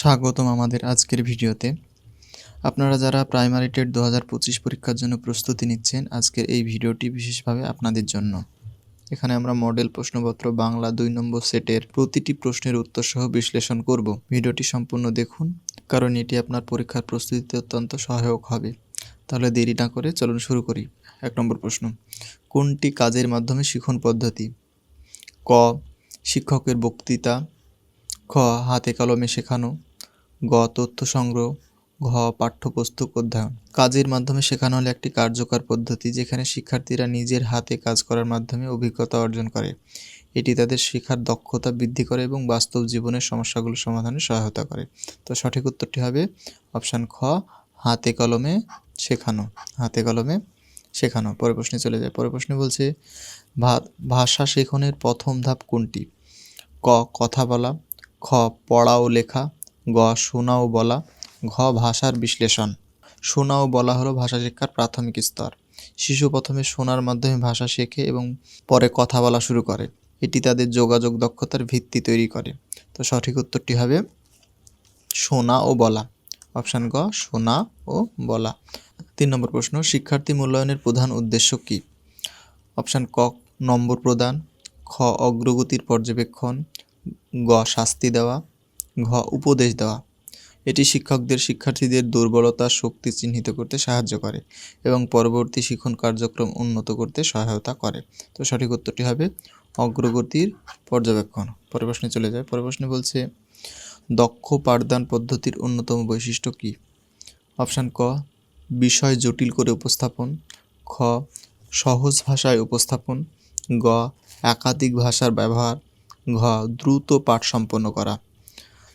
স্বাগতম আমাদের আজকের ভিডিওতে। আপনারা যারা প্রাইমারি টেট দু হাজার পঁচিশ পরীক্ষার জন্য প্রস্তুতি নিচ্ছেন, আজকের এই ভিডিওটি বিশেষভাবে আপনাদের জন্য। এখানে আমরা মডেল প্রশ্নপত্র, বাংলা দুই নম্বর সেটের প্রতিটি প্রশ্নের উত্তর সহ বিশ্লেষণ করব। ভিডিওটি সম্পূর্ণ দেখুন, কারণ এটি আপনার পরীক্ষার প্রস্তুতিতে অত্যন্ত সহায়ক হবে। তাহলে দেরি না করে চলুন শুরু করি। এক নম্বর প্রশ্ন, কোনটি কাজের মাধ্যমে শিখন পদ্ধতি? ক, শিক্ষকের বক্তৃতা। খ, হাতে কলমে শেখানো। গ তথ্য সংগ্রহ ঘ, পাঠ্যপুস্তক অধ্যয়ন। কাজের মাধ্যমে শেখানো হলো একটি কার্যকর পদ্ধতি যেখানে শিক্ষার্থীরা নিজের হাতে কাজ করার মাধ্যমে অভিজ্ঞতা অর্জন করে। এটি তাদের শেখার দক্ষতা বৃদ্ধি করে এবং বাস্তব জীবনের সমস্যাগুলো সমাধানে সহায়তা করে। তো সঠিক উত্তরটি হবে অপশান খ, হাতে কলমে শেখানো। হাতে কলমে শেখানো। পরের প্রশ্নে চলে যায় পরের প্রশ্নে বলছে ভাষা শেখনের প্রথম ধাপ কোনটি? ক, কথা বলা, খ, পড়া ও লেখা গ শোনা ও বলা, ঘ, ভাষার বিশ্লেষণ। শোনা ও বলা হলো ভাষা শিক্ষার প্রাথমিক স্তর। শিশু প্রথমে শোনার মাধ্যমে ভাষা শেখে এবং পরে কথা বলা শুরু করে। এটি তাদের যোগাযোগ দক্ষতার ভিত্তি তৈরি করে। তো সঠিক উত্তরটি হবে শোনা ও বলা। অপশান গ শোনা ও বলা। তিন নম্বর প্রশ্ন, শিক্ষার্থী মূল্যায়নের প্রধান উদ্দেশ্য কী? অপশান ক, নম্বর প্রদান। খ, অগ্রগতির পর্যবেক্ষণ। গ, শাস্তি দেওয়া। ঘ উপদেশ দেওয়া। এটি শিক্ষকদের শিক্ষার্থীদের দুর্বলতা শক্তি চিহ্নিত করতে সাহায্য করে এবং পরবর্তী শিক্ষণ কার্যক্রম উন্নত করতে সহায়তা করে। তো সঠিক উত্তরটি হবে অগ্রগতির পর্যবেক্ষণ। পরের চলে যায় পরের বলছে, দক্ষ পাঠদান পদ্ধতির অন্যতম বৈশিষ্ট্য কী? অপশান ক, বিষয় জটিল করে উপস্থাপন। খ, সহজ ভাষায় উপস্থাপন। গ, একাধিক ভাষার ব্যবহার। ঘ, দ্রুত পাঠ সম্পন্ন করা।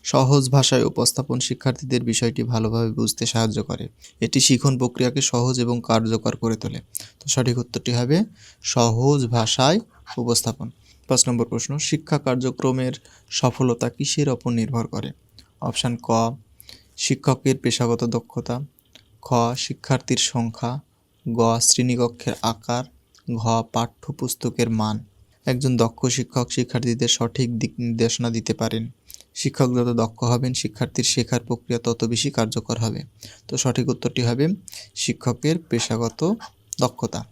সহজ ভাষায় উপস্থাপন শিক্ষার্থীদের বিষয়টি ভালোভাবে বুঝতে সাহায্য করে। এটি শিখন প্রক্রিয়াকে সহজ এবং কার্যকর করে তোলে। তো সঠিক উত্তরটি হবে সহজ ভাষায় উপস্থাপন। পাঁচ নম্বর প্রশ্ন, শিক্ষা কার্যক্রমের সফলতা কিসের ওপর নির্ভর করে? অপশান ক, শিক্ষকের পেশাগত দক্ষতা। খ, শিক্ষার্থীর সংখ্যা। গ, শ্রেণীকক্ষের আকার। ঘ, পাঠ্যপুস্তকের মান। একজন দক্ষ শিক্ষক শিক্ষার্থীদের সঠিক দিক নির্দেশনা দিতে পারেন। শিক্ষক যত দক্ষ হবেন, শিক্ষার্থীর শেখার প্রক্রিয়া তত বেশি কার্যকর হবে। তো সঠিক উত্তরটি হবে শিক্ষকের পেশাগত দক্ষতা।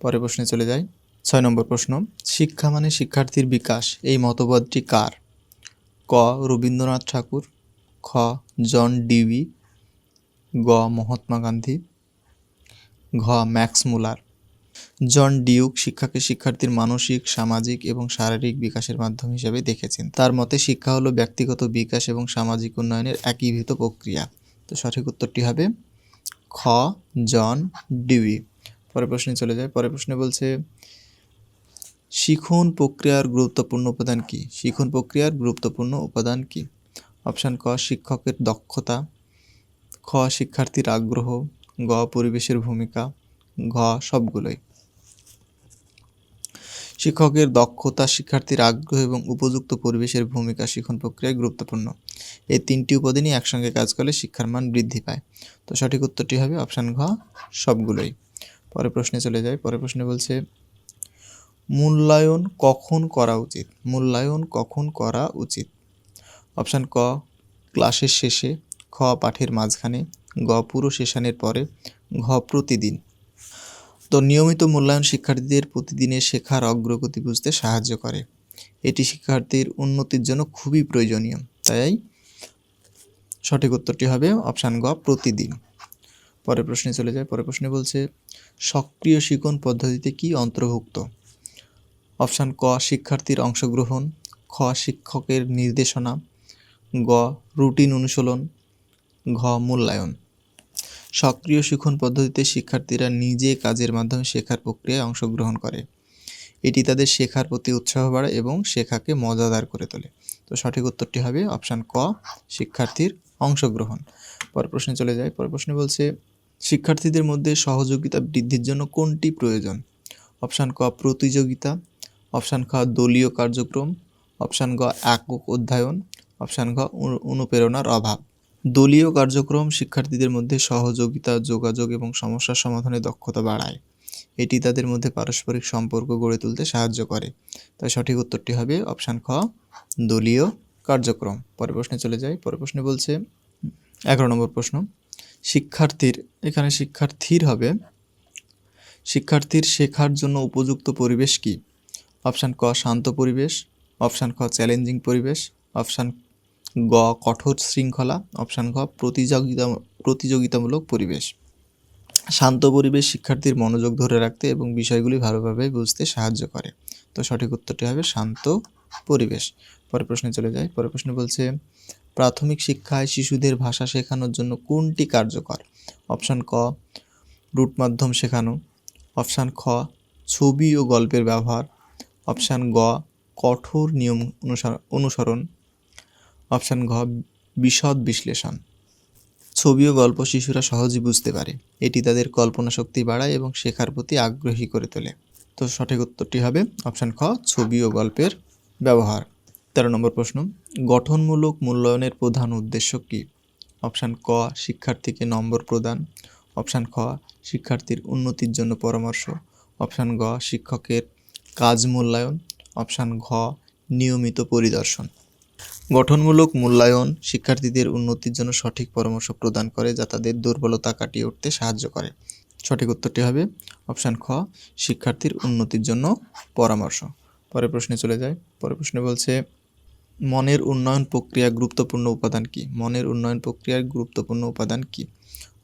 পরের প্রশ্নে চলে যাই। ছয় নম্বর প্রশ্ন, শিক্ষা মানে শিক্ষার্থীর বিকাশ, এই মতবাদটি কার? ক, রবীন্দ্রনাথ ঠাকুর, খ, জন ডিউই গ, মহাত্মা গান্ধী, ঘ, ম্যাক্স মুলার। জন ডিউক শিক্ষাকে শিক্ষার্থীর মানসিক, সামাজিক এবং শারীরিক বিকাশের মাধ্যম হিসেবে দেখেছেন। তার মতে, শিক্ষা হলো ব্যক্তিগত বিকাশ এবং সামাজিক উন্নয়নের একীভূত প্রক্রিয়া। তো সঠিক উত্তরটি হবে খ, জন ডিউই। পরের প্রশ্নে চলে যায় পরের প্রশ্নে বলছে, শিখন প্রক্রিয়ার গুরুত্বপূর্ণ উপাদান কি? শিখন প্রক্রিয়ার গুরুত্বপূর্ণ উপাদান কি? অপশান ক, শিক্ষকের দক্ষতা। খ, শিক্ষার্থীর আগ্রহ। গ, পরিবেশের ভূমিকা। ঘ, সবগুলোই। শিক্ষকের দক্ষতা, শিক্ষার্থীর আগ্রহ এবং উপযুক্ত পরিবেশের ভূমিকা শিখন প্রক্রিয়ায় গুরুত্বপূর্ণ। এই তিনটি উপাদানই একসঙ্গে কাজ করলে শিক্ষার মান বৃদ্ধি পায়। তো সঠিক উত্তরটি হবে অপশান ঘ, সবগুলোই। পরের প্রশ্নে চলে যায় পরের প্রশ্নে বলছে, মূল্যায়ন কখন করা উচিত? মূল্যায়ন কখন করা উচিত? অপশান ক, ক্লাসের শেষে, খ পাঠের মাঝখানে, গ পুরো সেশনের পরে, ঘ প্রতিদিন। তো নিয়মিত মূল্যায়ন শিক্ষার্থীদের প্রতিদিনের শেখার অগ্রগতি বুঝতে সাহায্য করে। এটি শিক্ষার্থীর উন্নতির জন্য খুবই প্রয়োজনীয়। তাই সঠিক উত্তরটি হবে অপশান গ, প্রতিদিন। পরের প্রশ্নে চলে যায় পরের প্রশ্নে বলছে, সক্রিয় শিক্ষণ পদ্ধতিতে কি অন্তর্ভুক্ত? অপশান ক, শিক্ষার্থীর অংশগ্রহণ। খ, শিক্ষকের নির্দেশনা। গ, রুটিন অনুশীলন। ঘ, মূল্যায়ন। সক্রিয় শিক্ষণ পদ্ধতিতে শিক্ষার্থীরা নিজে কাজের মাধ্যমে শেখার প্রক্রিয়ায় অংশগ্রহণ করে। এটি তাদের শেখার প্রতি উৎসাহ বাড়ায় এবং শেখাকে মজাদার করে তোলে। তো সঠিক উত্তরটি হবে অপশান ক, শিক্ষার্থীর অংশগ্রহণ। পর প্রশ্নে চলে যায় পর প্রশ্নে বলছে, শিক্ষার্থীদের মধ্যে সহযোগিতা বৃদ্ধির জন্য কোনটি প্রয়োজন? অপশান ক, প্রতিযোগিতা। অপশান খ, দলীয় কার্যক্রম। অপশান গ, একক অধ্যয়ন। অপশান ঘ অনুপ্রেরণার অভাব। দলীয় কার্যক্রম শিক্ষার্থীদের মধ্যে সহযোগিতা, যোগাযোগ এবং সমস্যা সমাধানের দক্ষতা বাড়ায়। এটি তাদের মধ্যে পারস্পরিক সম্পর্ক গড়ে তুলতে সাহায্য করে। তাই সঠিক উত্তরটি হবে অপশান খ, দলীয় কার্যক্রম। পরের প্রশ্নে চলে যাই। পরের প্রশ্নে বলছে, এগারো নম্বর প্রশ্ন, শিক্ষার্থীর, এখানে শিক্ষার্থীর হবে, শিক্ষার্থীর শেখার জন্য উপযুক্ত পরিবেশ কি? অপশান ক, শান্ত পরিবেশ, অপশান খ চ্যালেঞ্জিং পরিবেশ, অপশান গ, কঠোর শৃঙ্খলা, অপশান ঘ, প্রতিযোগিতা, প্রতিযোগিতামূলক পরিবেশ। শান্ত পরিবেশ শিক্ষার্থীর মনোযোগ ধরে রাখতে এবং বিষয়গুলি ভালোভাবে বুঝতে সাহায্য করে। তো সঠিক উত্তরটি হবে শান্ত পরিবেশ। পরের প্রশ্নে চলে যায় পরের প্রশ্নে বলছে, প্রাথমিক শিক্ষায় শিশুদের ভাষা শেখানোর জন্য কোনটি কার্যকর? অপশান ক, রুট মাধ্যম শেখানো। অপশান খ, ছবি ও গল্পের ব্যবহার। অপশান গ, কঠোর নিয়ম অনুসরণ। অপশান ঘ, বিশদ বিশ্লেষণ। ছবি ও গল্প শিশুরা সহজেই বুঝতে পারে। এটি তাদের কল্পনা শক্তি বাড়ায় এবং শেখার প্রতি আগ্রহী করে তোলে। তো সঠিক উত্তরটি হবে অপশান খ, ছবি ও গল্পের ব্যবহার। তেরো নম্বর প্রশ্ন, গঠনমূলক মূল্যায়নের প্রধান উদ্দেশ্য কী? অপশান ক, শিক্ষার্থীকে নম্বর প্রদান। অপশান খ, শিক্ষার্থীর উন্নতির জন্য পরামর্শ। অপশান গ, শিক্ষকের কাজ মূল্যায়ন। অপশান ঘ, নিয়মিত পরিদর্শন। গঠনমূলক মূল্যায়ন শিক্ষার্থীদের উন্নতির জন্য সঠিক পরামর্শ প্রদান করে যা তাদের দুর্বলতা কাটিয়ে উঠতে সাহায্য করে। সঠিক উত্তরটি হবে অপশান খ, শিক্ষার্থীর উন্নতির জন্য পরামর্শ। পরের প্রশ্নে চলে যায় পরের প্রশ্নে বলছে, মনের উন্নয়ন প্রক্রিয়া গুরুত্বপূর্ণ উপাদান কি? মনের উন্নয়ন প্রক্রিয়ার গুরুত্বপূর্ণ উপাদান কি?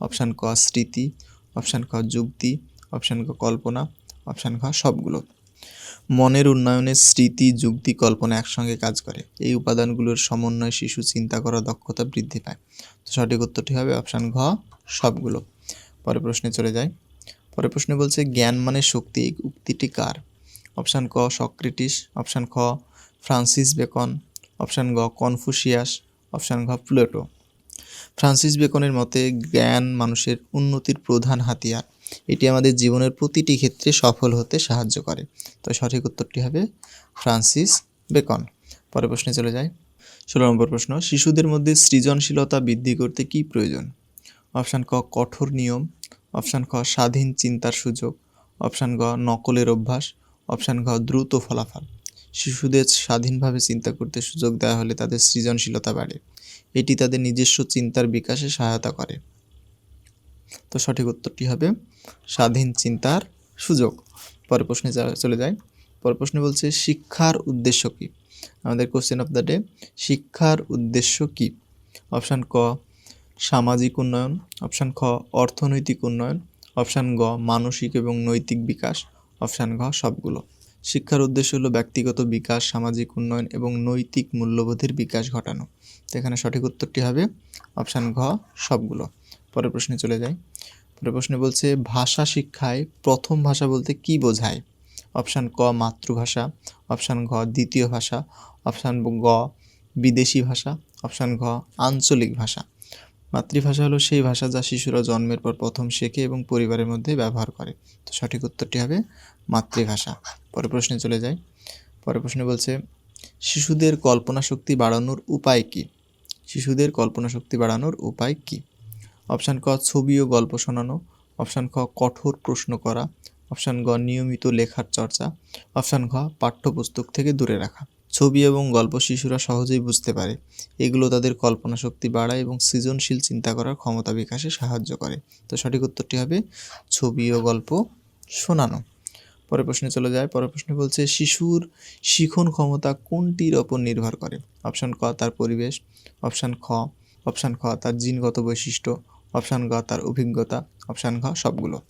অপশান ক, স্মৃতি, অপশান খ যুক্তি, অপশান ক, কল্পনা, অপশান খ সবগুলো। মনের উন্নয়নে স্মৃতি, যুক্তি, কল্পনা একসঙ্গে কাজ করে। এই উপাদানগুলোর সমন্বয়ে শিশু চিন্তা করার দক্ষতা বৃদ্ধি পায়। তো সঠিক উত্তরটি হবে অপশান ঘ, সবগুলো। পরের প্রশ্নে চলে যায় পরের প্রশ্নে বলছে, জ্ঞান মানে শক্তি উক্তিটি কার? অপশান ক, সক্রেটিস। অপশান খ, ফ্রান্সিস বেকন। অপশান গ কনফুসিয়াস। অপশান ঘ, প্লেটো। ফ্রান্সিস বেকনের মতে, জ্ঞান মানুষের উন্নতির প্রধান হাতিয়ার। এটি আমাদের জীবনের প্রতিটি ক্ষেত্রে সফল হতে সাহায্য করে। তো সঠিক উত্তরটি হবে ফ্রান্সিস বেকন। পরের প্রশ্নে চলে যায় ষোলো নম্বর প্রশ্ন, শিশুদের মধ্যে সৃজনশীলতা বৃদ্ধি করতে কি প্রয়োজন? অপশান ক, কঠোর নিয়ম। অপশান খ, স্বাধীন চিন্তার সুযোগ। অপশান গ, নকলের অভ্যাস। অপশান ঘ, দ্রুত ফলাফল। শিশুদের স্বাধীনভাবে চিন্তা করতে সুযোগ দেওয়া হলে তাদের সৃজনশীলতা বাড়ে। এটি তাদের নিজস্ব চিন্তার বিকাশে সহায়তা করে। তো সঠিক উত্তরটি হবে স্বাধীন চিন্তার সুযোগ। পরের প্রশ্নে চলে যায়, পরের প্রশ্নে বলছে শিক্ষার উদ্দেশ্য কী? আমাদের কোশ্চেন অফ দ্য ডে শিক্ষার উদ্দেশ্য কী? অপশান ক, সামাজিক উন্নয়ন, অপশান খ, অর্থনৈতিক উন্নয়ন, অপশান গ, মানসিক এবং নৈতিক বিকাশ, অপশান ঘ, সবগুলো। শিক্ষার উদ্দেশ্য হলো ব্যক্তিগত বিকাশ, সামাজিক উন্নয়ন এবং নৈতিক মূল্যবোধের বিকাশ ঘটানো। এখানে সঠিক উত্তরটি হবে অপশান ঘ, সবগুলো। পরের প্রশ্নে চলে যাই। পরের প্রশ্নে বলছে, ভাষা শিক্ষায় প্রথম ভাষা বলতে কি বোঝায়? অপশান ক, মাতৃভাষা, অপশান ঘ, দ্বিতীয় ভাষা, অপশান গ, বিদেশি ভাষা, অপশান ঘ, আঞ্চলিক ভাষা। মাতৃভাষা হলো সেই ভাষা যা শিশুরা জন্মের পর প্রথম শেখে এবং পরিবারের মধ্যে ব্যবহার করে। তো সঠিক উত্তরটি হবে মাতৃভাষা। পরের প্রশ্নে চলে যাই। পরের প্রশ্নে বলছে, শিশুদের কল্পনা শক্তি বাড়ানোর উপায় কী? শিশুদের কল্পনা শক্তি বাড়ানোর উপায় কী? অপশান ক, ছবি ও গল্প শোনানো। অপশান খ, কঠোর প্রশ্ন করা। অপশান গ, নিয়মিত লেখার চর্চা। অপশান ঘ, পাঠ্যপুস্তক থেকে দূরে রাখা। ছবি এবং গল্প শিশুরা সহজেই বুঝতে পারে। এগুলো তাদের কল্পনা শক্তি বাড়ায় এবং সৃজনশীল চিন্তা করার ক্ষমতা বিকাশে সাহায্য করে। তো সঠিক উত্তরটি হবে, ছবি ও গল্প শোনানো। পরের প্রশ্নে চলে যায়। পরের প্রশ্নে বলছে, শিশুর শিখন ক্ষমতা কোনটির ওপর নির্ভর করে? অপশান ক, তার পরিবেশ। অপশান খ অপশান খ, তার জিনগত বৈশিষ্ট্য। অপশান গ তার অভিজ্ঞতা, অপশান ঘ, সবগুলো।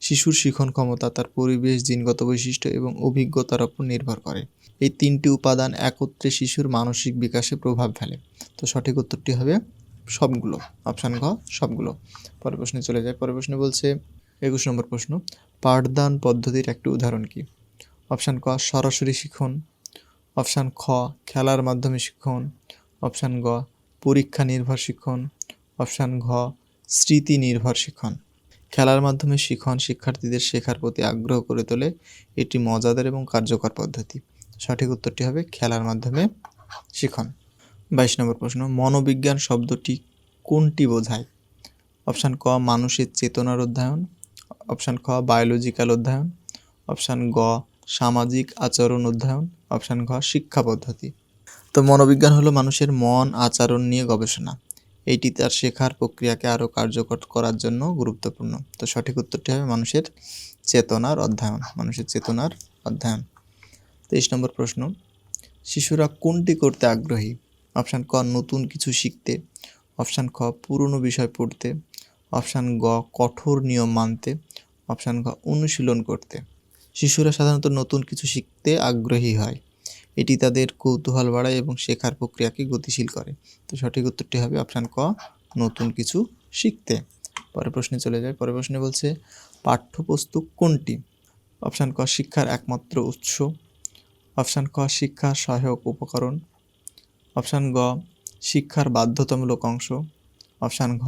শিশুর শিখন ক্ষমতা, তার পরিবেশ, জিনগত বৈশিষ্ট্য এবং অভিজ্ঞতার উপর নির্ভর করে। এই তিনটি উপাদান একত্রে শিশুর মানসিক বিকাশে প্রভাব ফেলে। তো সঠিক উত্তরটি হবে সবগুলো। অপশান ঘ, সবগুলো। পরের প্রশ্নে চলে যায় পরের প্রশ্নে বলছে, একুশ নম্বর প্রশ্ন, পাঠদান পদ্ধতির একটি উদাহরণ কি? অপশান ক, সরাসরি শিখন। অপশান খ, খেলার মাধ্যমে শিক্ষণ অপশান গ পরীক্ষা নির্ভর শিক্ষণ অপশান ঘ স্মৃতি নির্ভর শিক্ষণ খেলার মাধ্যমে শিখন শিক্ষার্থীদের শেখার প্রতি আগ্রহ করে তোলে এটি মজাদার এবং কার্যকর পদ্ধতি। সঠিক উত্তরটি হবে খেলার মাধ্যমে শিখন। বাইশ নম্বর প্রশ্ন, মনোবিজ্ঞান শব্দটি কোনটি বোঝায়? অপশান ক, মানুষের চেতনার অধ্যয়ন। অপশান খ, বায়োলজিক্যাল অধ্যয়ন। অপশান গ, সামাজিক আচরণ অধ্যয়ন। অপশান ঘ, শিক্ষা পদ্ধতি। তো মনোবিজ্ঞান হলো মানুষের মন, আচরণ নিয়ে গবেষণা। এইটি তার শেখার প্রক্রিয়াকে আরও কার্যকর করার জন্য গুরুত্বপূর্ণ। তো সঠিক উত্তরটি হবে মানুষের চেতনার অধ্যয়ন, মানুষের চেতনার অধ্যয়ন। তেইশ নম্বর প্রশ্ন, শিশুরা কোনটি করতে আগ্রহী? অপশান ক, নতুন কিছু শিখতে। অপশান খ, পুরনো বিষয় পড়তে। অপশান গ, কঠোর নিয়ম মানতে। অপশান ঘ, অনুশীলন করতে। শিশুরা সাধারণত নতুন কিছু শিখতে আগ্রহী হয়। এটি তাদের কৌতূহল বাড়ায় এবং শেখার প্রক্রিয়াকে গতিশীল করে। তো সঠিক উত্তরটি হবে অপশান ক, নতুন কিছু শিখতে। পরের প্রশ্নে চলে যায় পরের প্রশ্নে বলছে, পাঠ্যপুস্তক কোনটি? অপশান ক, শিক্ষার একমাত্র উৎস। অপশান ক, শিক্ষা সহায়ক উপকরণ। অপশান গ, শিক্ষার বাধ্যতামূলক অংশ। অপশান ঘ,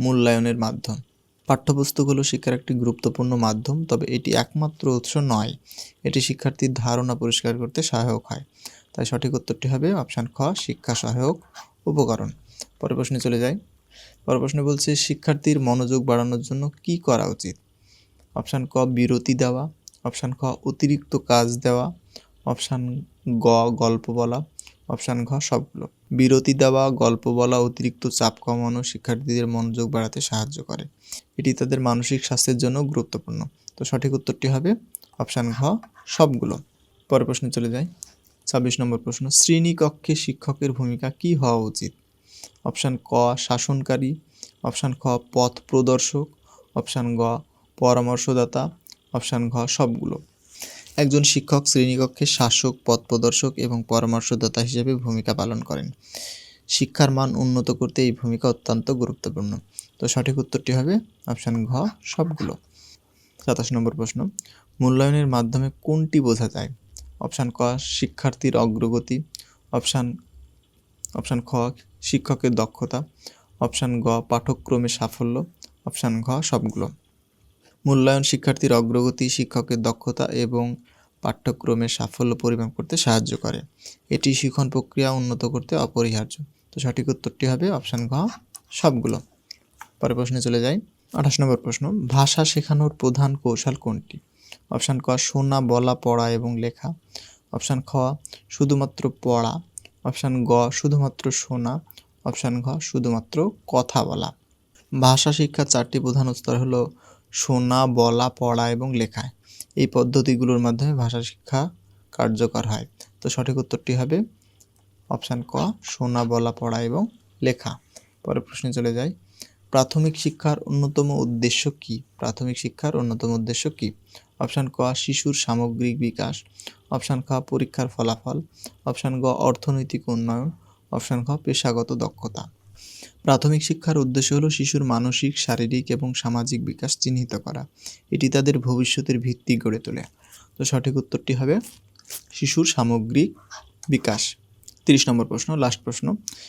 মূল্যায়নের মাধ্যম। পাঠ্যপুস্তক হলো শিক্ষার একটি গুরুত্বপূর্ণ মাধ্যম, তবে এটি একমাত্র উৎস নয়। এটি শিক্ষার্থীর ধারণা পরিষ্কার করতে সহায়ক হয়। তাই সঠিক উত্তরটি হবে অপশান খ, শিক্ষা সহায়ক উপকরণ। পরের প্রশ্নে চলে যাই। পরের প্রশ্নে বলছে, শিক্ষার্থীর মনোযোগ বাড়ানোর জন্য কি করা উচিত? অপশান ক, বিরতি দেওয়া। অপশান খ, অতিরিক্ত কাজ দেওয়া। অপশান গ, গল্প বলা। অপশান ঘ, সবগুলো। বিরতি দেওয়া, গল্প বলা, অতিরিক্ত চাপ কমানো শিক্ষার্থীদের মনোযোগ বাড়াতে সাহায্য করে। এটি তাদের মানসিক স্বাস্থ্যের জন্য গুরুত্বপূর্ণ। তো সঠিক উত্তরটি হবে অপশান ঘ, সবগুলো। পরের প্রশ্নে চলে যাই। ছাব্বিশ নম্বর প্রশ্ন, শ্রেণীকক্ষে শিক্ষকের ভূমিকা কী হওয়া উচিত? অপশান ক, শাসনকারী। অপশান খ, পথ প্রদর্শক। অপশান গ, পরামর্শদাতা। অপশান ঘ, সবগুলো। একজন শিক্ষক শ্রেণীকক্ষে শাসক পথ প্রদর্শক এবং পরামর্শদাতা হিসেবে ভূমিকা পালন করেন। শিক্ষার মান উন্নত করতে এই ভূমিকা অত্যন্ত গুরুত্বপূর্ণ। তো সঠিক উত্তরটি হবে অপশান ঘ, সবগুলো। সাতাশ নম্বর প্রশ্ন, মূল্যায়নের মাধ্যমে কোনটি বোঝা যায়? অপশান ক, শিক্ষার্থীর অগ্রগতি। অপশান অপশান খ, শিক্ষকের দক্ষতা। অপশান গ পাঠ্যক্রমে সাফল্য। অপশান ঘ, সবগুলো। মূল্যায়ন শিক্ষার্থীর অগ্রগতি, শিক্ষকের দক্ষতা এবং পাঠ্যক্রমের সাফল্য পরিমাপ করতে সাহায্য করে। এটি শিখন প্রক্রিয়া উন্নত করতে অপরিহার্য। তো সঠিক উত্তরটি হবে অপশান ঘ, সবগুলো। পরের প্রশ্নে চলে যাই। আঠাশ নম্বর প্রশ্ন, ভাষা শেখানোর প্রধান কৌশল কোনটি? অপশান ক, শোনা, বলা, পড়া এবং লেখা। অপশান খ, শুধুমাত্র পড়া। অপশান গ, শুধুমাত্র শোনা। অপশান ঘ, শুধুমাত্র কথা বলা। ভাষা শিক্ষার চারটি প্রধান স্তর হলো শোনা, বলা, পড়া এবং লেখায়। এই পদ্ধতিগুলোর মাধ্যমে ভাষা শিক্ষা কার্যকর হয়। তো সঠিক উত্তরটি হবে অপশান ক, শোনা, বলা, পড়া এবং লেখা। পরে প্রশ্নে চলে যাই। প্রাথমিক শিক্ষার অন্যতম উদ্দেশ্য কি? প্রাথমিক শিক্ষার অন্যতম উদ্দেশ্য কি? অপশান ক, শিশুর সামগ্রিক বিকাশ। অপশান খ, পরীক্ষার ফলাফল। অপশান গ, অর্থনৈতিক উন্নয়ন। অপশান খ পেশাগত দক্ষতা। প্রাথমিক শিক্ষার উদ্দেশ্য হলো শিশুর মানসিক, শারীরিক এবং সামাজিক বিকাশ চিহ্নিত করা। এটি তাদের ভবিষ্যতের ভিত্তি গড়ে তোলে। তো সঠিক উত্তরটি হবে শিশুর সামগ্রিক বিকাশ। তিরিশ নম্বর প্রশ্ন লাস্ট প্রশ্ন,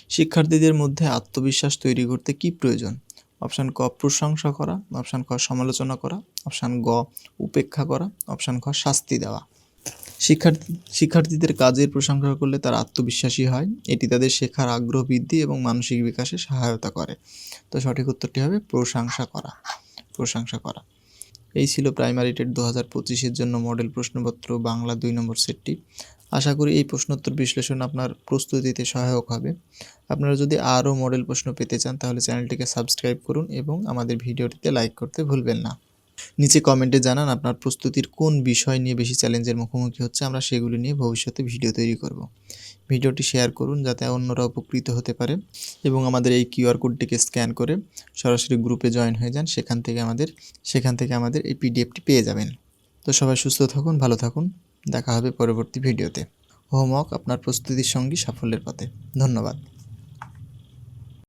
শিক্ষার্থীদের মধ্যে আত্মবিশ্বাস তৈরি করতে কি প্রয়োজন? অপশান ক, প্রশংসা করা, অপশান ক সমালোচনা করা, অপশান গ, উপেক্ষা করা, অপশান খ, শাস্তি দেওয়া। শিক্ষার্থী, শিক্ষার্থীদের কাজের প্রশংসা করলে তারা আত্মবিশ্বাসী হয়। এটি তাদের শেখার আগ্রহ বৃদ্ধি এবং মানসিক বিকাশে সহায়তা করে। তো সঠিক উত্তরটি হবে প্রশংসা করা। প্রশংসা করা। এই ছিল প্রাইমারি টেট দু হাজার পঁচিশের জন্য মডেল প্রশ্নপত্র বাংলা দুই নম্বর সেটটি। আশা করি এই প্রশ্নোত্তর বিশ্লেষণ আপনার প্রস্তুতিতে সহায়ক হবে। আপনারা যদি আরও মডেল প্রশ্ন পেতে চান তাহলে চ্যানেলটিকে সাবস্ক্রাইব করুন এবং আমাদের ভিডিওটিতে লাইক করতে ভুলবেন না। নিচে কমেন্টে জানান আপনার প্রস্তুতির কোন বিষয় নিয়ে বেশি চ্যালেঞ্জের মুখোমুখি হচ্ছে, আমরা সেগুলি নিয়ে ভবিষ্যতে ভিডিও তৈরি করব। ভিডিওটি শেয়ার করুন যাতে অন্যরা উপকৃত হতে পারে এবং আমাদের এই কিউআর কোডটিকে স্ক্যান করে সরাসরি গ্রুপে জয়েন হয়ে যান, সেখান থেকে আমাদের, সেখান থেকে আমাদের এই পিডিএফটি পেয়ে যাবেন। তো সবাই সুস্থ থাকুন, ভালো থাকুন, দেখা হবে পরবর্তী ভিডিওতে। হোমওয়ার্ক আপনার প্রস্তুতির সঙ্গী সাফল্যের পথে। ধন্যবাদ।